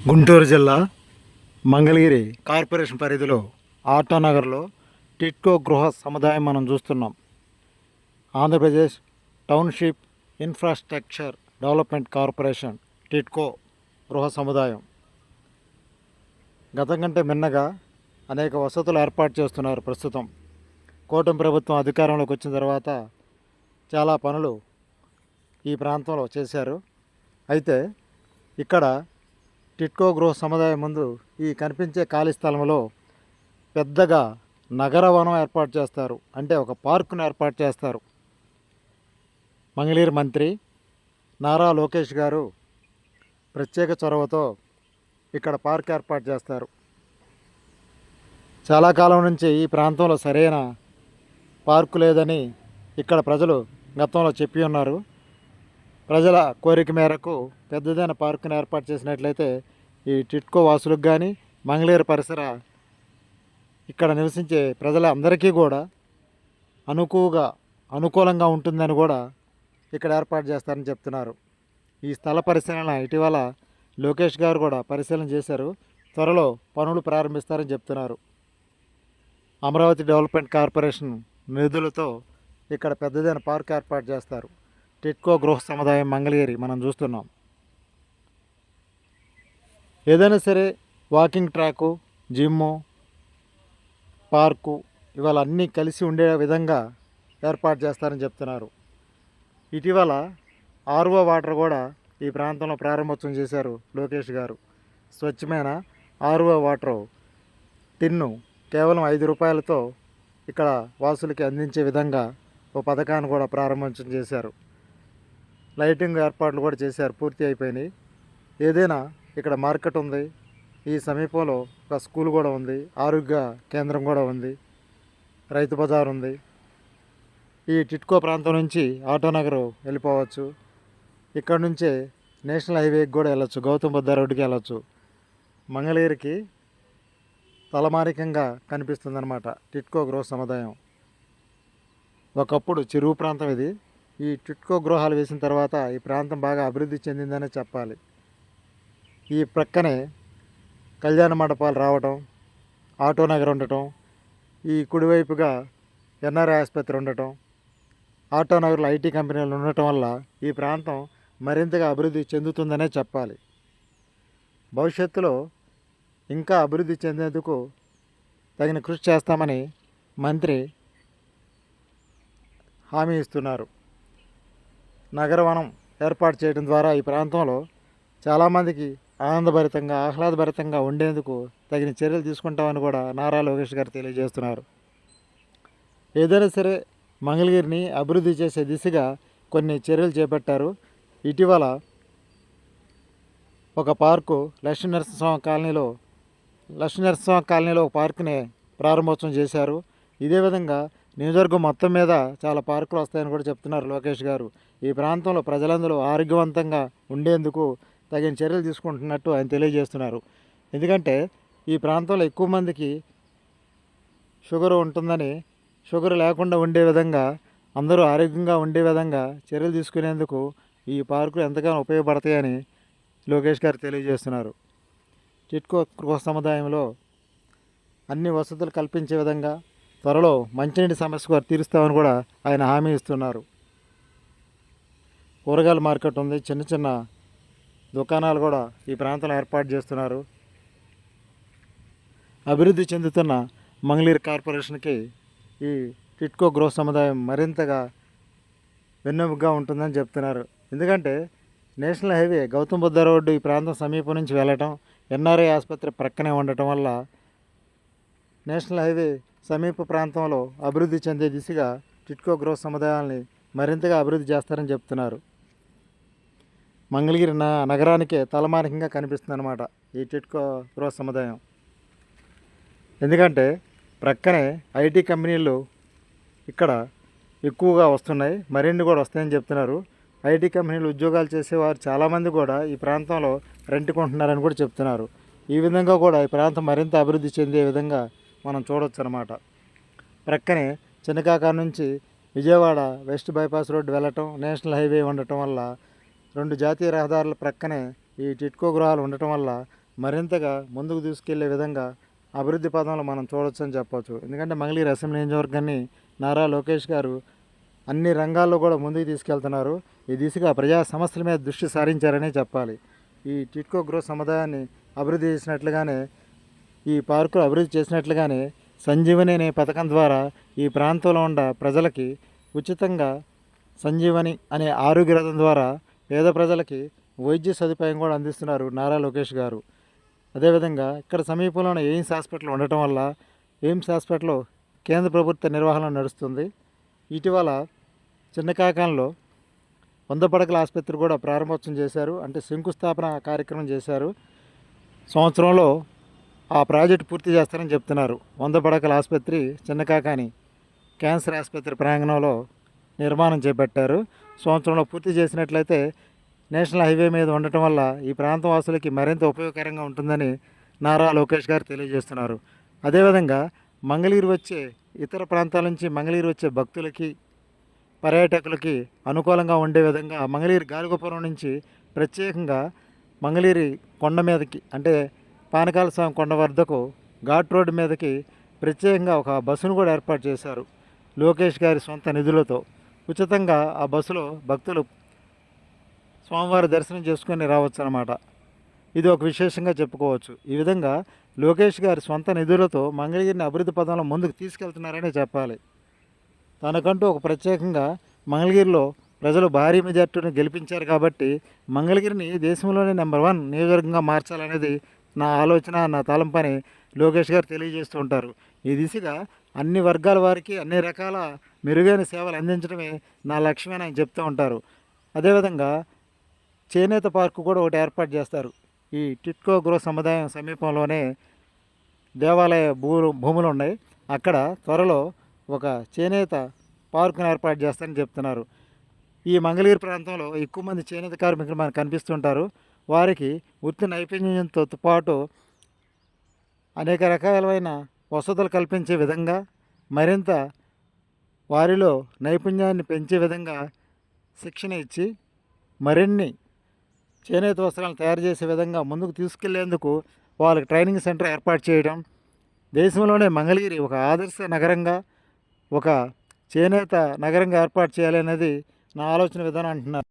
గుంటూరు జిల్లా మంగళగిరి కార్పొరేషన్ పరిధిలో ఆటానగర్లో టిట్కో గృహ సముదాయం మనం చూస్తున్నాం. Andhra Pradesh township infrastructure development corporation TIDCO గృహ సముదాయం. గతం కంటే మిన్నగా అనేక వసతులు ఏర్పాటు చేస్తున్నారు ప్రస్తుతం. కూటమి ప్రభుత్వం అధికారంలోకి వచ్చిన తర్వాత చాలా పనులు ఈ ప్రాంతంలో చేశారు. అయితే ఇక్కడ టిట్కో గృహ సముదాయం ముందు ఈ కనిపించే ఖాళీ స్థలంలో పెద్దగా నగరవనం ఏర్పాటు చేస్తారు. అంటే ఒక పార్కును ఏర్పాటు చేస్తారు. మంగళీరు మంత్రి నారా లోకేష్ గారు ప్రత్యేక చొరవతో ఇక్కడ పార్క్ ఏర్పాటు చేస్తారు. చాలా కాలం నుంచి ఈ ప్రాంతంలో సరైన పార్కు లేదని ఇక్కడ ప్రజలు గతంలో చెప్పి ఉన్నారు. ప్రజల కోరిక మేరకు పెద్దదైన పార్కును ఏర్పాటు చేసినట్లయితే ఈ టిట్కో వాసులకు కానీ మంగళగిరి పరిసర ఇక్కడ నివసించే ప్రజలందరికీ కూడా అనుకువగా అనుకూలంగా ఉంటుందని కూడా ఇక్కడ ఏర్పాటు చేస్తారని చెప్తున్నారు. ఈ స్థల పరిశీలన ఇటీవల లోకేష్ గారు కూడా పరిశీలన చేశారు. త్వరలో పనులు ప్రారంభిస్తారని చెప్తున్నారు. అమరావతి డెవలప్మెంట్ కార్పొరేషన్ నిధులతో ఇక్కడ పెద్దదైన పార్క్ ఏర్పాటు చేస్తారు. టిట్కో గృహ సముదాయం మంగళగిరి మనం చూస్తున్నాం. ఏదైనా సరే వాకింగ్ ట్రాకు జిమ్ము పార్కు ఇవాళ అన్నీ కలిసి ఉండే విధంగా ఏర్పాటు చేస్తారని చెప్తున్నారు. ఇటీవల ఆర్ఓ వాటర్ కూడా ఈ ప్రాంతంలో ప్రారంభోత్సవం చేశారు లోకేష్ గారు. స్వచ్ఛమైన ఆర్ఓ వాటర్ టిన్ను కేవలం ఐదు రూపాయలతో ఇక్కడ వాసులకి అందించే విధంగా ఓ పథకాన్ని కూడా ప్రారంభించడం చేశారు. లైటింగ్ ఏర్పాట్లు కూడా చేశారు పూర్తి అయిపోయినాయి. ఏదైనా ఇక్కడ మార్కెట్ ఉంది. ఈ సమీపంలో ఒక స్కూల్ కూడా ఉంది. ఆరోగ్య కేంద్రం కూడా ఉంది. రైతు బజార్ ఉంది. ఈ టిట్కో ప్రాంతం నుంచి ఆటోనగర్ వెళ్ళిపోవచ్చు. ఇక్కడ నుంచే నేషనల్ హైవేకి కూడా వెళ్ళచ్చు. గౌతమ్ బుద్ధ రోడ్డుకి వెళ్ళొచ్చు. మంగళగిరికి తలమారికంగా కనిపిస్తుందన్నమాట టిట్కో గృహ సముదాయం. ఒకప్పుడు చెరువు ప్రాంతం ఇది. ఈ టిట్కో గృహాలు వేసిన తర్వాత ఈ ప్రాంతం బాగా అభివృద్ధి చెందిందనే చెప్పాలి. ఈ ప్రక్కనే కళ్యాణ మండపాలు రావటం ఆటో నగర్ ఉండటం ఈ కుడివైపుగా ఎన్ఆర్ఐ ఆసుపత్రి ఉండటం ఆటో నగర్లో ఐటీ కంపెనీలు ఉండటం వల్ల ఈ ప్రాంతం మరింతగా అభివృద్ధి చెందుతుందనే చెప్పాలి. భవిష్యత్తులో ఇంకా అభివృద్ధి చెందేందుకు తగిన కృషి చేస్తామని మంత్రి హామీ ఇస్తున్నారు. నగరవనం ఏర్పాటు చేయడం ద్వారా ఈ ప్రాంతంలో చాలామందికి ఆనందభరితంగా ఆహ్లాదభరితంగా ఉండేందుకు తగిన చర్యలు తీసుకుంటామని కూడా నారా లోకేష్ గారు తెలియజేస్తున్నారు. ఏదైనా సరే మంగళగిరిని అభివృద్ధి చేసే దిశగా కొన్ని చర్యలు చేపట్టారు. ఇటీవల ఒక పార్కు లక్ష్మీ నరసింహస్వామి కాలనీలో లక్ష్మీ నరసింహస్వామి కాలనీలో ఒక పార్కుని ప్రారంభోత్సవం చేశారు. ఇదే విధంగా నియోజకవర్గం మొత్తం మీద చాలా పార్కులు వస్తాయని కూడా చెప్తున్నారు లోకేష్ గారు. ఈ ప్రాంతంలో ప్రజలందరూ ఆరోగ్యవంతంగా ఉండేందుకు తగిన చర్యలు తీసుకుంటున్నట్టు ఆయన తెలియజేస్తున్నారు. ఎందుకంటే ఈ ప్రాంతంలో ఎక్కువ మందికి షుగర్ ఉంటుందని షుగర్ లేకుండా ఉండే విధంగా అందరూ ఆరోగ్యంగా ఉండే విధంగా చర్యలు తీసుకునేందుకు ఈ పార్కులు ఎంతగానో ఉపయోగపడతాయని లోకేష్ గారు తెలియజేస్తున్నారు. చిట్కో గృహ సముదాయంలో అన్ని వసతులు కల్పించే విధంగా త్వరలో మంచినీటి సమస్య కూడా తీరుస్తామని కూడా ఆయన హామీ ఇస్తున్నారు. కూరగాయల మార్కెట్ ఉంది చిన్న చిన్న దుకాణాలు కూడా ఈ ప్రాంతంలో ఏర్పాటు చేస్తున్నారు. అభివృద్ధి చెందుతున్న మంగళీర్ కార్పొరేషన్కి ఈ టిట్కో గృహ సముదాయం మరింతగా వెన్నెముగ్గా ఉంటుందని చెప్తున్నారు. ఎందుకంటే national highway Gautam Buddha road ఈ ప్రాంతం సమీపం నుంచి వెళ్ళటం ఎన్ఆర్ఐ ఆసుపత్రి ప్రక్కనే ఉండటం వల్ల నేషనల్ హైవే సమీప ప్రాంతంలో అభివృద్ధి చెందే దిశగా టిట్కో గృహ సముదాయాల్ని మరింతగా అభివృద్ధి చేస్తారని చెప్తున్నారు. మంగళగిరి నగరానికే తలమానికంగా కనిపిస్తుంది అనమాట ఈ టిట్కో గృహ సముదాయం. ఎందుకంటే ప్రక్కనే ఐటీ కంపెనీలు ఇక్కడ ఎక్కువగా వస్తున్నాయి. మరిన్ని కూడా వస్తాయని చెప్తున్నారు. ఐటీ కంపెనీలు ఉద్యోగాలు చేసేవారు చాలామంది కూడా ఈ ప్రాంతంలో రెంట్కుంటున్నారని కూడా చెప్తున్నారు. ఈ విధంగా కూడా ఈ ప్రాంతం మరింత అభివృద్ధి చెందే విధంగా మనం చూడొచ్చు అనమాట ప్రక్కనే చిన్నకాక నుంచి విజయవాడ వెస్ట్ బైపాస్ రోడ్డు వెళ్ళటం నేషనల్ హైవే ఉండటం వల్ల రెండు జాతీయ రహదారుల ప్రక్కనే ఈ టిట్కో గృహాలు ఉండటం వల్ల మరింతగా ముందుకు తీసుకెళ్ళే విధంగా అభివృద్ధి పదంలో మనం చూడొచ్చని చెప్పవచ్చు ఎందుకంటే మంగళగిరి అసెంబ్లీ నియోజకవర్గాన్ని నారా లోకేష్ గారు అన్ని రంగాల్లో కూడా ముందుకు తీసుకెళ్తున్నారు. ఈ దిశగా ప్రజా సమస్యల మీద దృష్టి సారించారనే చెప్పాలి. ఈ టిట్కో గృహ సముదాయాన్ని అభివృద్ధి చేసినట్లుగానే ఈ పార్కులు అభివృద్ధి చేసినట్లుగానే సంజీవని అనే పథకం ద్వారా ఈ ప్రాంతంలో ఉన్న ప్రజలకి ఉచితంగా సంజీవని అనే ఆరోగ్య రథం ద్వారా పేద ప్రజలకి వైద్య సదుపాయం కూడా అందిస్తున్నారు నారా లోకేష్ గారు. అదేవిధంగా ఇక్కడ సమీపంలోనే ఎయిమ్స్ హాస్పిటల్ ఉండటం వల్ల ఎయిమ్స్ హాస్పిటల్ కేంద్ర ప్రభుత్వ నిర్వహణ నడుస్తుంది. ఇటీవల చిన్నకాకంలో వంద పడకల ఆసుపత్రి కూడా ప్రారంభోత్సవం చేశారు. అంటే శంకుస్థాపన కార్యక్రమం చేశారు. సంవత్సరంలో ఆ ప్రాజెక్ట్ పూర్తి చేస్తారని చెప్తున్నారు. వంద పడకల ఆసుపత్రి చిన్నకాకాని క్యాన్సర్ ఆసుపత్రి ప్రాంగణంలో నిర్మాణం చేపట్టారు. సంవత్సరంలో పూర్తి చేసినట్లయితే నేషనల్ హైవే మీద ఉండటం వల్ల ఈ ప్రాంతం వాసులకి మరింత ఉపయోగకరంగా ఉంటుందని నారా లోకేష్ గారు తెలియజేస్తున్నారు. అదేవిధంగా మంగళగిరి వచ్చే ఇతర ప్రాంతాల నుంచి మంగళగిరి వచ్చే భక్తులకి పర్యాటకులకి అనుకూలంగా ఉండే విధంగా మంగళగిరి గాలిగోపురం నుంచి ప్రత్యేకంగా మంగళగిరి కొండ మీదకి అంటే పానకాల స్వామి కొండ వద్దకు ఘాట్ రోడ్డు మీదకి ప్రత్యేకంగా ఒక బస్సును కూడా ఏర్పాటు చేశారు లోకేష్ గారి సొంత నిధులతో. ఉచితంగా ఆ బస్సులో భక్తులు స్వామివారి దర్శనం చేసుకొని రావచ్చు అన్నమాట ఇది ఒక విశేషంగా చెప్పుకోవచ్చు. ఈ విధంగా లోకేష్ గారి సొంత నిధులతో మంగళగిరిని అభివృద్ధి పదంలో ముందుకు తీసుకెళ్తున్నారనే చెప్పాలి. తనకంటూ ఒక ప్రత్యేకంగా మంగళగిరిలో ప్రజలు భారీ మెజార్టీని గెలిపించారు కాబట్టి మంగళగిరిని దేశంలోనే నెంబర్ వన్ నియోజకవర్గంగా మార్చాలనేది నా ఆలోచన నా తలంపని లోకేష్ గారు తెలియజేస్తూ ఉంటారు. ఈ దిశగా అన్ని వర్గాల వారికి అన్ని రకాల మెరుగైన సేవలు అందించడమే నా లక్ష్యమని ఆయన చెప్తూ ఉంటారు. అదేవిధంగా చేనేత పార్కు కూడా ఒకటి ఏర్పాటు చేస్తారు. ఈ టిట్కో గృహ సముదాయం సమీపంలోనే దేవాలయ భూ భూములు ఉన్నాయి. అక్కడ త్వరలో ఒక చేనేత పార్కును ఏర్పాటు చేస్తారని చెప్తున్నారు. ఈ మంగళగిరి ప్రాంతంలో ఎక్కువ మంది చేనేత కార్మికులు మనకు కనిపిస్తుంటారు. వారికి వృత్తి నైపుణ్యంతో పాటు అనేక రకాలైన వసతులు కల్పించే విధంగా మరింత వారిలో నైపుణ్యాన్ని పెంచే విధంగా శిక్షణ ఇచ్చి మరిన్ని చేనేత వస్త్రాలను తయారు చేసే విధంగా ముందుకు తీసుకెళ్ళేందుకు వాళ్ళకి ట్రైనింగ్ సెంటర్ ఏర్పాటు చేయడం దేశంలోనే మంగళగిరి ఒక ఆదర్శ నగరంగా ఒక చేనేత నగరంగా ఏర్పాటు చేయాలనేది నా ఆలోచన విధానం అంటున్నారు.